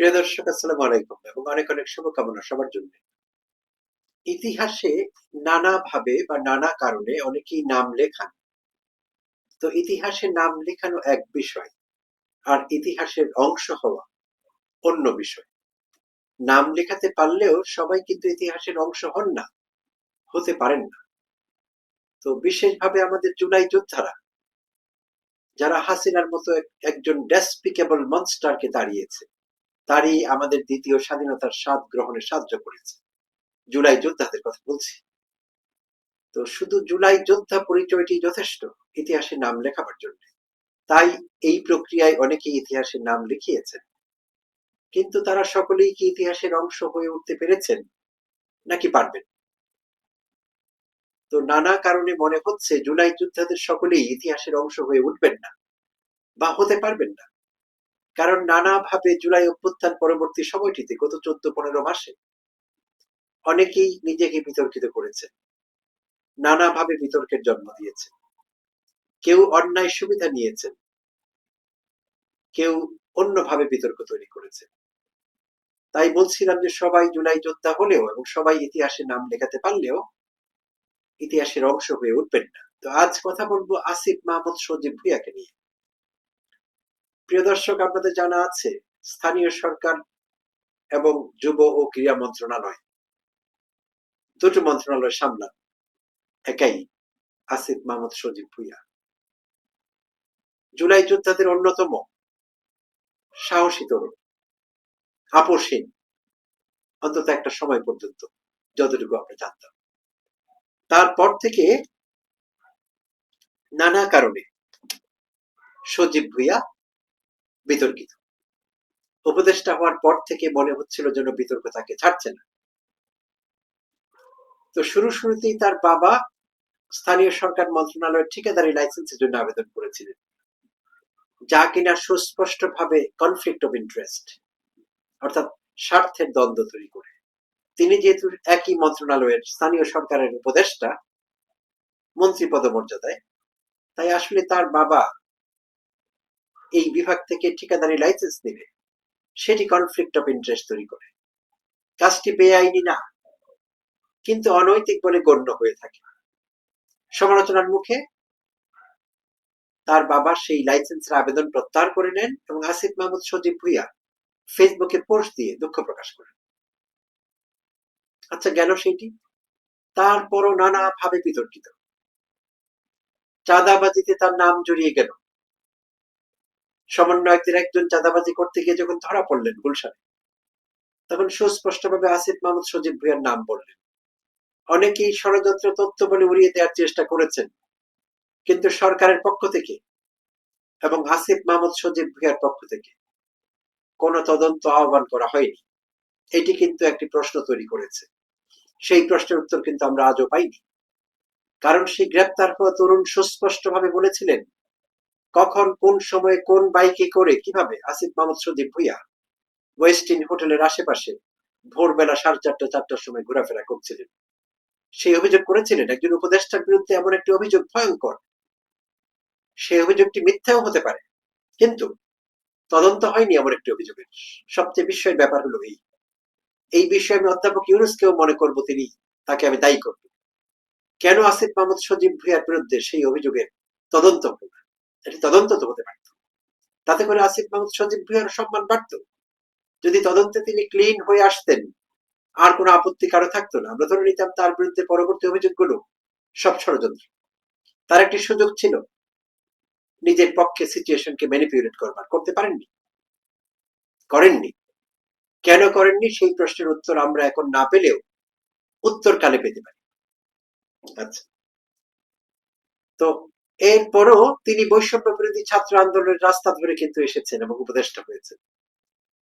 প্রিয় দর্শক, আসসালামু আলাইকুম এবং অনেক অনেক শুভকামনা সবার জন্য। ইতিহাসে নানা ভাবে বা নানা কারণে অনেকেই নাম লেখান। তো ইতিহাসে নাম লেখানো এক বিষয়, আর ইতিহাসের অংশ হওয়া অন্য বিষয়। নাম লেখাতে পারলেও সবাই কিন্তু ইতিহাসের অংশ হন না, হতে পারেন না। তো বিশেষভাবে আমাদের জুলাই যোদ্ধারা, যারা হাসিনার মতো এক- একজন ডেসপিকেবল মনস্টারকে দাঁড়িয়েছে তারই আমাদের দ্বিতীয় স্বাধীনতার স্বাদ গ্রহণে সাহায্য করেছে। জুলাই যোদ্ধাদের কথা বলছি। তো শুধু জুলাই যোদ্ধা পরিচয়টি যথেষ্ট, ইতিহাসে নাম লেখাবার জন্য। তাই এই প্রক্রিয়ায় অনেকেই ইতিহাসের নাম লিখিয়েছেন। কিন্তু তারা সকলেই কি ইতিহাসের অংশ হয়ে উঠতে পেরেছেন, নাকি পারবেন? তো নানা কারণে মনে হচ্ছে জুলাই যোদ্ধাদের সকলেই ইতিহাসের অংশ হয়ে উঠবেন না, বা হতে পারবেন না। কারণ নানাভাবে জুলাই অভ্যুত্থান পরবর্তী সময়টিতে গত চোদ্দ পনেরো মাসে অনেকেই নিজেকে বিতর্কিত করেছে। নানাভাবে বিতর্কের জন্ম দিয়েছে। কেউ অন্যায় সুবিধা নিয়েছেন কেউ অন্যভাবে বিতর্ক তৈরি করেছে। তাই বলছিলাম যে সবাই জুলাই যোদ্ধা হলেও এবং সবাই ইতিহাসে নাম লেখাতে পারলেও ইতিহাসের অংশ হয়ে উঠবেন না। তো আজ কথা বলব আসিফ মাহমুদ সজীব ভুইয়াকে নিয়ে। প্রিয় দর্শক, আপনাদের জানা আছে, স্থানীয় সরকার এবং যুব ও ক্রীড়া মন্ত্রণালয় দুটো মন্ত্রণালয় সামলান। একাই আসিফ মাহমুদ, সজীব ভুইয়া। জুলাই যোদ্ধাদের অন্যতম সাহসী তরুণ আপসহীন অন্তত একটা সময় পর্যন্ত, যতটুকু আমরা জানতাম। তারপর থেকে নানা কারণে সজীব ভুইয়া বিতর্কিত। উপদেষ্টা হওয়ার পর থেকে মনে হচ্ছিল যেন বিতর্ক তাকে ছাড়ছে না। তো শুরু শুরুতেই তার বাবা স্থানীয় সরকার মন্ত্রণালয়ের ঠিকাদারি লাইসেন্সের জন্য আবেদন করেছিলেন, যা কিনা সুস্পষ্ট ভাবে কনফ্লিক্ট অফ ইন্টারেস্ট অর্থাৎ স্বার্থের দ্বন্দ্ব তৈরি করে। তিনি যেহেতু একই মন্ত্রণালয়ের স্থানীয় সরকারের উপদেষ্টা, মন্ত্রী পদমর্যাদায়, তাই আসলে তার বাবা এই বিভাগ থেকে ঠিকাদারি লাইসেন্স নেবে। সেটি কনফ্লিক্ট অফ ইন্টারেস্ট তৈরি করে। কাজটি বেআইনি না, কিন্তু অনৈতিক বলে গণ্য হয়ে থাকে। সমালোচনার মুখে তার বাবা সেই লাইসেন্সের আবেদন প্রত্যাহার করে নেন এবং আসিফ মাহমুদ সজীব ভুইয়া ফেসবুকে পোস্ট দিয়ে দুঃখ প্রকাশ করেন। আচ্ছা গেল সেইটি তারপরও নানা ভাবে বিতর্কিত। চাঁদাবাজিতে তার নাম জড়িয়ে গেল। সমন্বয়কদের একজন চাঁদাবাজি করতে গিয়ে যখন ধরা পড়লেন গুলশানে, তখন সুস্পষ্টভাবে আসিফ মাহমুদ সজীব ভুইয়ার নাম বললেন। অনেকেই ষড়যন্ত্র তথ্য বলে উড়িয়ে দেওয়ার চেষ্টা করেছেন, কিন্তু সরকারের পক্ষ থেকে এবং আসিফ মাহমুদ সজীব ভুইয়ার পক্ষ থেকে কোনো তদন্ত আহ্বান করা হয়নি। এটি কিন্তু একটি প্রশ্ন তৈরি করেছে। সেই প্রশ্নের উত্তর কিন্তু আমরা আজও পাইনি। কারণ সেই গ্রেপ্তার হওয়া তরুণ সুস্পষ্টভাবে বলেছিলেন কখন, কোন সময়ে, কোন বাইকে করে, কীভাবে? আসিফ মাহমুদ সজীব ভুইয়া ওয়েস্টিন হোটেলের আশেপাশে ভোরবেলা সাড়ে চারটা, চারটার সময় ঘোরাফেরা করছিলেন। সেই অভিযোগ করেছিলেন, একজন উপদেষ্টার বিরুদ্ধে এমন একটি অভিযোগ ভয়ঙ্কর। সেই অভিযোগটি মিথ্যাও হতে পারে, কিন্তু তদন্ত হয়নি এমন একটি অভিযোগের। সবচেয়ে বিস্ময়ের ব্যাপার হলো এই। এই বিষয়ে আমি অধ্যাপক ইউনুসকেও মনে করব তিনি তাকে আমি দায়ী করব। কেন আসিফ মাহমুদ সজীব ভুইয়ার বিরুদ্ধে সেই অভিযোগের তদন্ত হলো এটি তদন্ত তো হতে পারত। তাতে করে আসিফ মাহমুদ সজীব ভুইয়ার সম্মান বাড়ত। যদি তদন্তে তিনি ক্লিন হয়ে আসতেন, আর কোনো আপত্তি কারও থাকতো না। আমরা ধরে নিতাম তার বিরুদ্ধে পরবর্তী অভিযোগগুলো সব ষড়যন্ত্র। তার একটি সুযোগ ছিল, নিজের পক্ষে সিচুয়েশনকে ম্যানিপুলেট করবার। করতে পারেননি? করেননি। কেন করেননি? সেই প্রশ্নের উত্তর আমরা এখন না পেলেও উত্তর কালে পেতে পারি। আচ্ছা। তো এরপরও তিনি বৈষম্য বিরোধী ছাত্র আন্দোলনের রাস্তা ধরে কিন্তু এসেছেন এবং উপদেষ্টা হয়েছেন।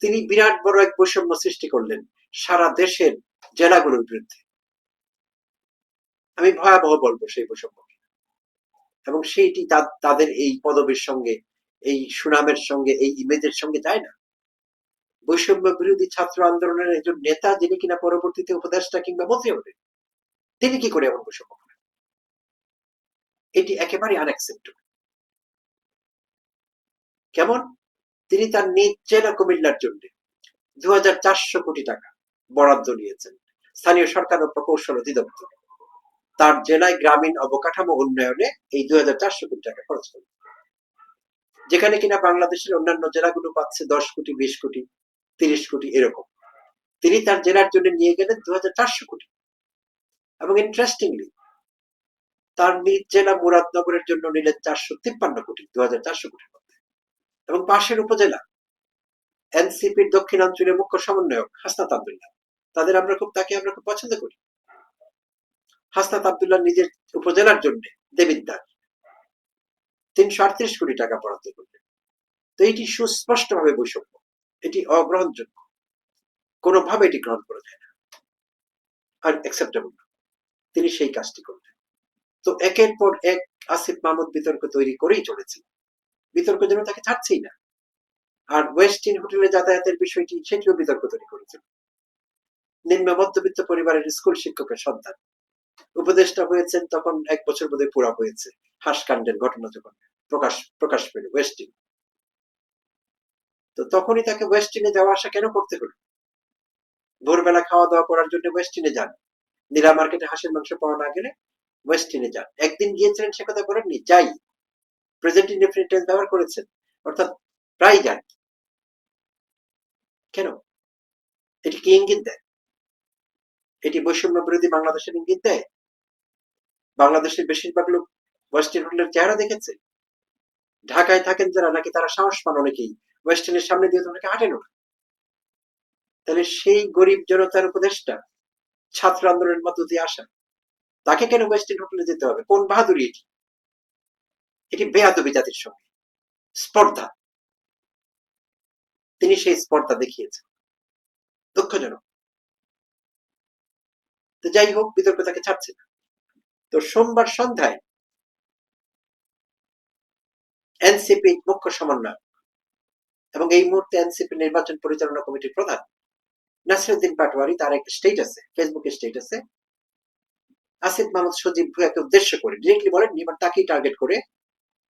তিনি বিরাট বড় এক বৈষম্য সৃষ্টি করলেন সারা দেশের জেলাগুলোর বিরুদ্ধে। আমি ভয়াবহ বলব সেই বৈষম্যকে। এবং সেইটি তাদের এই পদবীর সঙ্গে, এই সুনামের সঙ্গে, এই ইমেজের সঙ্গে যায় না। বৈষম্য বিরোধী ছাত্র আন্দোলনের একজন নেতা যিনি কিনা পরবর্তীতে উপদেষ্টা কিংবা মন্ত্রী হবেন, তিনি কি করে এমন বৈষম্য এটি একেবারে আনএক্সেপ্টেবল কেমন? তিনি তার নিজ জেলা কুমিল্লার জন্য দু কোটি টাকা বরাদ্দ নিয়েছেন। স্থানীয় সরকার ও প্রকৌশল অধিদপ্তর। তার জেলায় গ্রামীণ অবকাঠামো উন্নয়নে এই দুই হাজার চারশো কোটি টাকা খরচ করবে যেখানে কিনা বাংলাদেশের অন্যান্য জেলাগুলো পাচ্ছে দশ কোটি, বিশ কোটি, তিরিশ কোটি এরকম। তিনি তার জেলার জন্য নিয়ে গেলেন দু হাজার চারশো কোটি। এবং ইন্টারেস্টিংলি তার নিজ জেলা মুরাদনগরের জন্য নিলেন চারশো তিপ্পান্ন কোটি দু হাজার চারশো কোটির মধ্যে। এবং পাশের উপজেলা, এনসিপির দক্ষিণাঞ্চলের মুখ্য সমন্বয়ক হাসনাত আবদুল্লাহ। তাদের আমরা খুব, তাকে আমরা খুব পছন্দ করি। হাসনাত আবদুল্লাহ নিজের উপজেলার জন্য দেবিদ্দার তিনশো আটত্রিশ কোটি টাকা বরাদ্দ করলেন। তো এটি সুস্পষ্টভাবে বৈষম্য। এটি অগ্রহণযোগ্য। কোনোভাবে এটি গ্রহণ করা যায় না। আর অ্যাকসেপ্টেবল না। তিনি সেই কাজটি করলেন। তো একের পর এক আসিফ মাহমুদ বিতর্ক তৈরি করেই চলেছে বিতর্ক যেন তাকে ছাড়ছেই না। আর ওয়েস্টিন হোটেলে যাতায়াতের বিষয়টি সেটিও বিতর্ক তৈরি করেছে নিম্ন মধ্যবিত্ত পরিবারের স্কুল শিক্ষকের সন্তান। উপদেষ্টা হয়েছেন তখন এক বছর বোধ পুরা হয়েছে হাসকাণ্ডের ঘটনা যখন প্রকাশ প্রকাশ পেল ওয়েস্টিন তো তখনই তাকে ওয়েস্টিনে যাওয়া আসা কেন করতে হলো? ভোরবেলা খাওয়া দাওয়া করার জন্য ওয়েস্টিনে যান। নীলা মার্কেটে হাঁসের মাংস পাওয়া না গেলে ওয়েস্টিনে যান একদিন গিয়েছিলেন সে কথা বলেননি? যাই। প্রেজেন্ট ইনডেফিনিট ব্যবহার করেছেন। অর্থাৎ প্রায় যান। কেন? এটি কি ইঙ্গিত দেয়? এটি বৈষম্য বিরোধী বাংলাদেশের ইঙ্গিত দেয়? বাংলাদেশের বেশিরভাগ লোক ওয়েস্টার্ন হোটেলের চেহারা দেখেছে? ঢাকায় থাকেন যারা নাকি তারা সাহস পান অনেকেই। ওয়েস্টার্নের সামনে দিয়ে তো অনেকে হাঁটেন তাহলে সেই গরিব জনতার উপদেশটা ছাত্র আন্দোলনের মধ্য দিয়ে আসা। তাকে কেন ওয়েস্টার্ন হোটেলে যেতে হবে? কোন বাহাদুরি এটি? এটি বেয়াদবি জাতির সঙ্গে। স্পর্ধা। তিনি সেই স্পর্ধা দেখিয়েছেন। দুঃখজনক। তো যাই হোক, বিতর্ক তাকে ছাড়ছে না। তো সোমবার সন্ধ্যায় এনসিপি মুখ্য সমন্বয় এবং এই মুহূর্তে এনসিপি নির্বাচন পরিচালনা কমিটির প্রধান নাসিরুদ্দিন পাটোয়ারি, তার একটা স্টেটাসে ফেসবুকে স্টেটাসে আসিফ মাহমুদ সজীব ভুয়াকে উদ্দেশ্য করে ডিরেক্টলি বলেননি এবার তাকেই টার্গেট করে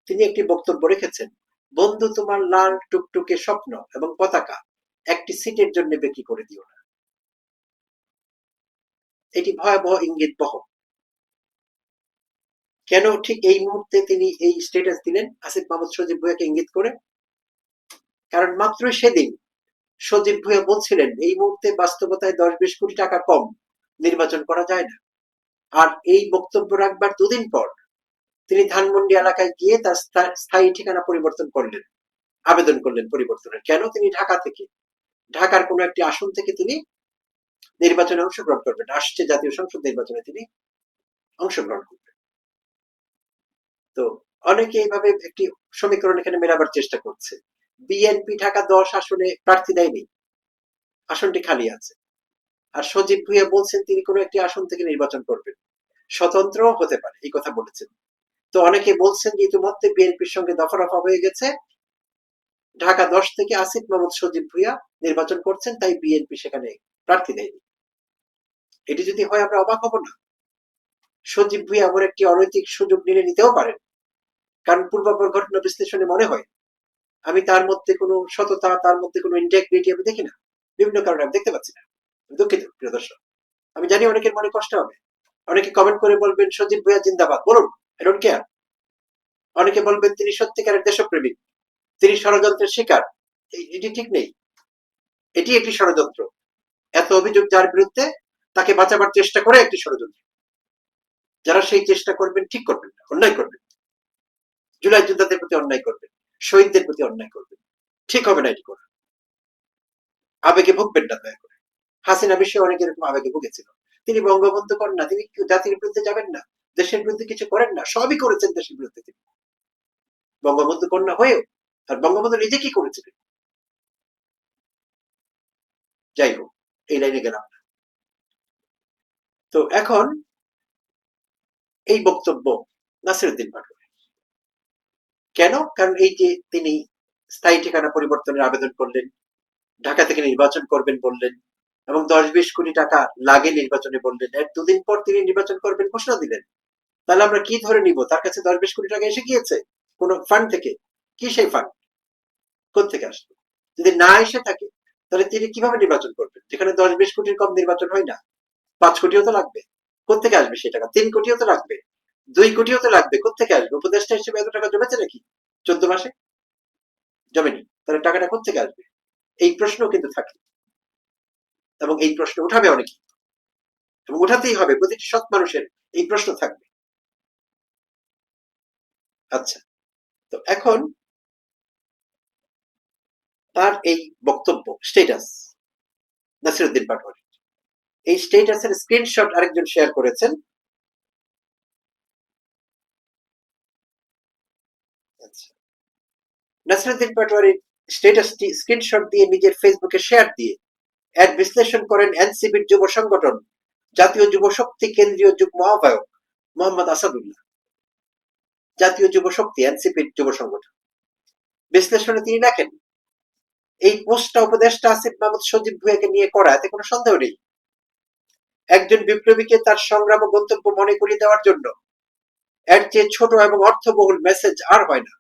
তিনি একটি বক্তব্য রেখেছেন। বন্ধু, তোমার লাল টুকটুকে স্বপ্ন এবং পতাকা একটি সিটের জন্য বিক্রি করে দিও না। এটি ভয়াবহ ইঙ্গিত বহ। কেন ঠিক এই মুহূর্তে তিনি এই স্টেটাস দিলেন? আসিফ মাহমুদ সজীব ভুয়াকে ইঙ্গিত করে। কারণ মাত্র সেদিন সজীব ভুয়া বলছিলেন, এই মুহূর্তে বাস্তবতায় দশ বিশ কোটি টাকা কম নির্বাচন করা যায় না। আর এই বক্তব্য রাখবার দুদিন পর তিনি ধানমন্ডি এলাকায় গিয়ে তার স্থায়ী ঠিকানা পরিবর্তন করলেন, আবেদন করলেন পরিবর্তনের। কেন তিনি ঢাকা থেকে? ঢাকার কোন একটি আসন থেকে তিনি নির্বাচনে অংশগ্রহণ করবেন। আসছে জাতীয় সংসদ নির্বাচনে তিনি অংশগ্রহণ করবেন। তো অনেকে এইভাবে একটি সমীকরণ এখানে মেলাবার চেষ্টা করছে। বিএনপি ঢাকা দশ আসনে প্রার্থী দেয়নি। আসনটি খালি আছে। আর সজীব ভুইয়া বলছেন, তিনি কোনো একটি আসন থেকে নির্বাচন করবেন। স্বতন্ত্র হতে পারে, এই কথা বলেছেন। তো অনেকে বলছেন যে ইতিমধ্যে বিএনপির সঙ্গে দফা রফা হয়ে গেছে। ঢাকা দশ থেকে আসিফ মোহাম্মদ সজীব ভুইয়া নির্বাচন করছেন, তাই বিএনপি সেখানে প্রার্থী দেয়নি। এটি যদি হয়, আমরা অবাক হব না। সজীব ভুইয়া এমন একটি অনৈতিক সুযোগ নিলে নিতেও পারেন। কারণ পূর্বাপর ঘটনা বিশ্লেষণে মনে হয়, আমি তার মধ্যে কোনো সততা, তার মধ্যে কোনো ইন্টেগ্রিটি আমি দেখি না। বিভিন্ন কারণে আমি দেখতে পাচ্ছি না। দুঃখিত, প্রিয় দর্শক। আমি জানি অনেকের মনে কষ্ট হবে। অনেকে কমেন্ট করে বলবেন, সজীব ভুইয়া জিন্দাবাদ। বলুন আই ডোন্ট কেয়ার অনেকে বলবেন, তিনি সত্যিকারের দেশপ্রেমিক। তিনি ষড়যন্ত্রের শিকার। এটি ঠিক নেই। এটি একটি ষড়যন্ত্র। এত অভিযোগ যার বিরুদ্ধে, তাকে বাঁচাবার চেষ্টা করে একটি ষড়যন্ত্র। যারা সেই চেষ্টা করবেন, ঠিক করবেন না, অন্যায় করবেন জুলাই যোদ্ধাদের প্রতি অন্যায় করবেন, শহীদদের প্রতি অন্যায় করবেন। ঠিক হবে না এটি করা আবেগে ভুগবেন না, দয়া করে। হাসিনা বিষয়ে অনেক এরকম আবেগে ভুগেছিল। তিনি বঙ্গবন্ধু করেন না, তিনি জাতির বিরুদ্ধে যাবেন না, দেশের বিরুদ্ধে কিছু করেন না, সবই করেছেন দেশের বিরুদ্ধে তিনি। বঙ্গবন্ধু কন্যা হয়েও, আর বঙ্গবন্ধু নিজে কি করেছিলেন? যাই হোক, এই লাইনে গেলাম না। তো এখন এই বক্তব্য নাসিরুদ্দিন পাটোয়ারি কেন? কারণ এই যে তিনি স্থায়ী ঠিকানা পরিবর্তনের আবেদন করলেন, ঢাকা থেকে নির্বাচন করবেন বললেন এবং দশ বিশ কোটি টাকা লাগে নির্বাচনে বললেন এর দুদিন পর তিনি নির্বাচন করবেন, ঘোষণা দিলেন। তাহলে আমরা কি ধরে নিব? তার কাছে দশ বিশ কোটি টাকা এসে গিয়েছে কোন ফান্ড থেকে? কি সেই ফান্ড থেকে আসবে যদি না এসে থাকে, তাহলে তিনি কীভাবে নির্বাচন করবেন? যেখানে দশ বিশ কোটির কম নির্বাচন হয় না। পাঁচ কোটিও তো লাগবে। কোথেকে আসবে সেই টাকা? তিন কোটিও তো লাগবে। দুই কোটিও তো লাগবে। কোথেকে আসবে? উপদেষ্টা হিসেবে এত টাকা জমেছে নাকি? চোদ্দ মাসে? জমেনি। তাহলে টাকাটা কোথেকে আসবে? এই প্রশ্ন কিন্তু থাকে। এবং এই প্রশ্ন উঠাবে অনেকে। এবং উঠাতেই হবে, প্রতিটি সৎ মানুষের এই প্রশ্ন থাকবে। আচ্ছা তো এখন তার এই বক্তব্য স্টেটাস নাসিরুদ্দিন পাটোয়ারি। এই স্টেটাসের স্ক্রিনশট আরেকজন শেয়ার করেছেন। আচ্ছা নাসিরুদ্দিন পাটোয়ারির স্টেটাসটি স্ক্রিনশট দিয়ে নিজের ফেসবুকে শেয়ার দিয়ে এর বিশ্লেষণ করেন এনসিবির যুব সংগঠন, জাতীয় যুব শক্তি কেন্দ্রীয় যুগ্ম আহ্বায়ক মোহাম্মদ আসাদুল্লাহ। জাতীয় যুব শক্তি এনসিপির যুব সংগঠন। বিশ্লেষণে তিনি লেখেন, এই পোস্টটা উপদেষ্টা আসিফ মাহমুদ সজীব ভুয়াকে নিয়ে করা, এতে কোনো সন্দেহ নেই। একজন বিপ্লবীকে তার সংগ্রাম ও গন্তব্য মনে করিয়ে দেওয়ার জন্য এর চেয়ে ছোট এবং অর্থবহুল মেসেজ আর হয় না।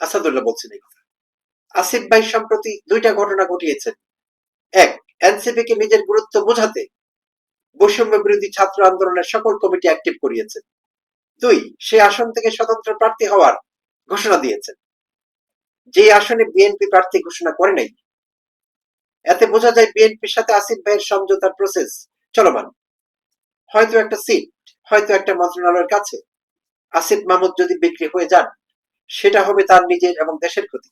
আসাদুল্লাহ বলছেন এই কথা। আসিফ ভাই সম্প্রতি দুইটা ঘটনা ঘটিয়েছেন। এক, এনসিপি কে নিজের গুরুত্ব বোঝাতে বৈষম্য বিরোধী ছাত্র আন্দোলনের সকল কমিটি অ্যাক্টিভ করিয়েছেন দুই, সে আসন থেকে স্বতন্ত্র প্রার্থী হওয়ার ঘোষণা দিয়েছেন যে আসনে বিএনপি প্রার্থী ঘোষণা করে নাই, এতে বোঝা যায় বিএনপির সাথে আসিফ ভাইয়ের সমঝোতার প্রসেস চলমান। হয়তো একটা সিট হয়তো একটা মন্ত্রণালয়ের কাছে। আসিফ মাহমুদ যদি বিক্রি হয়ে যান, সেটা হবে তার নিজের এবং দেশের ক্ষতি।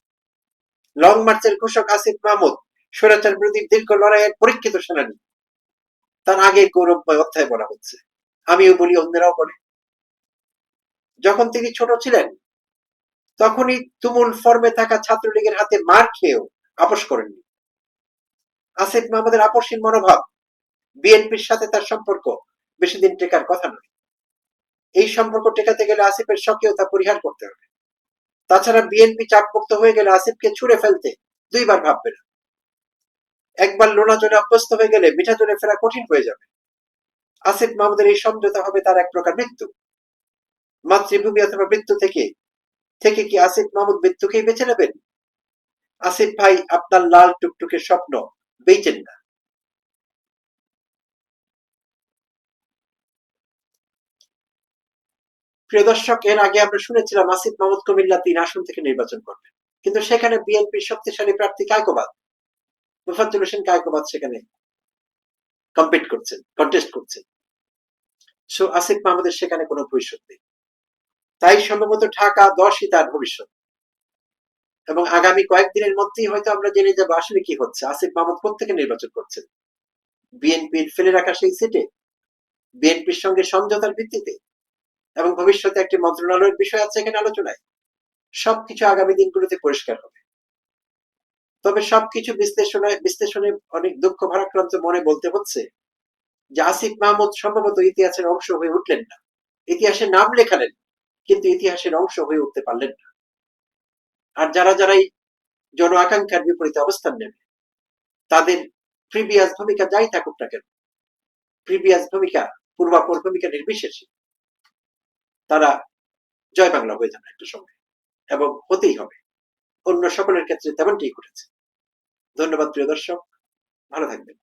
লং মার্চের ঘোষক আসিফ মাহমুদ স্বৈরাচার বিরোধী দীর্ঘ লড়াইয়ের পরীক্ষিত সেনানী। তার আগে গৌরবময় অধ্যায় বলা হচ্ছে, আমিও বলি অন্যরাও বলে। যখন তিনি ছোট ছিলেন, তখনই তুমুল ফর্মে থাকা ছাত্রলীগের হাতে মার খেয়েও আপোষ করেননি। আসিফ মাহমুদের আপসীন মনোভাব, বিএনপির সাথে তার সম্পর্ক বেশি দিন টেকার কথা নয়। এই সম্পর্ক টেকাতে গেলে আসিফের স্বকীয়তা পরিহার করতে হবে। তাছাড়া বিএনপি চাপমুক্ত হয়ে গেলে আসিফকে ছুড়ে ফেলতে দুইবার ভাববে না। একবার লোনা জলে অভ্যস্ত হয়ে গেলে মিঠা জলে ফেরা কঠিন হয়ে যাবে। আসিফ মাহমুদের এই সমঝোতা হবে তার এক প্রকার মৃত্যু। মাতৃভূমি অথবা মৃত্যু থেকে থেকে কি আসিফ মাহমুদ মৃত্যুকেই বেছে নেবেন? আসিফ ভাই, আপনার লাল টুকটুকে স্বপ্ন বেচেন না। প্রিয় দর্শক, এর আগে আমরা শুনেছিলাম আসিফ মাহমুদ কুমিল্লা তিন আসন থেকে নির্বাচন করবেন। কিন্তু সেখানে বিএনপির শক্তিশালী প্রার্থী কায়কোবাদ হোসেন সেখানে কম্পিট করছেন কন্টেস্ট করছেন। সো আসিফ মাহমুদের সেখানে কোনো ভবিষ্যৎ নেই। তাই সম্ভবত ঢাকা দশই তার ভবিষ্যৎ। এবং আগামী কয়েকদিনের মধ্যেই হয়তো আমরা জেনে যাব আসলে কি হচ্ছে। আসিফ মাহমুদ কোথেকে নির্বাচন করছেন। বিএনপির ফেলে রাখা সেই সিটে বিএনপির সঙ্গে সমঝোতার ভিত্তিতে। এবং ভবিষ্যতে একটি মন্ত্রণালয়ের বিষয় আছে এখানে আলোচনায়। সবকিছু আগামী দিনগুলোতে পরিষ্কার হবে। তবে সবকিছু বিশ্লেষণে বিশ্লেষণে অনেক দুঃখ ভারাক্রান্ত মনে বলতে হচ্ছে যে আসিফ মাহমুদ সম্ভবত ইতিহাসের অংশ হয়ে উঠলেন না। ইতিহাসে নাম লেখালেন, কিন্তু ইতিহাসের অংশ হয়ে উঠতে পারলেন না। আর যারা যারাই জন আকাঙ্ক্ষার বিপরীতে অবস্থান নেবে, তাদের প্রিভিয়াস ভূমিকা যাই থাকুক না কেন, প্রিভিয়াস ভূমিকা, পূর্বাপর ভূমিকা নির্বিশেষে তারা জয় বাংলা হয়ে যাবে একটা সময়, এবং হতেই হবে। অন্য সকলের ক্ষেত্রে তেমনটি ঘটেছে। ধন্যবাদ প্রিয় দর্শক ভালো থাকবেন।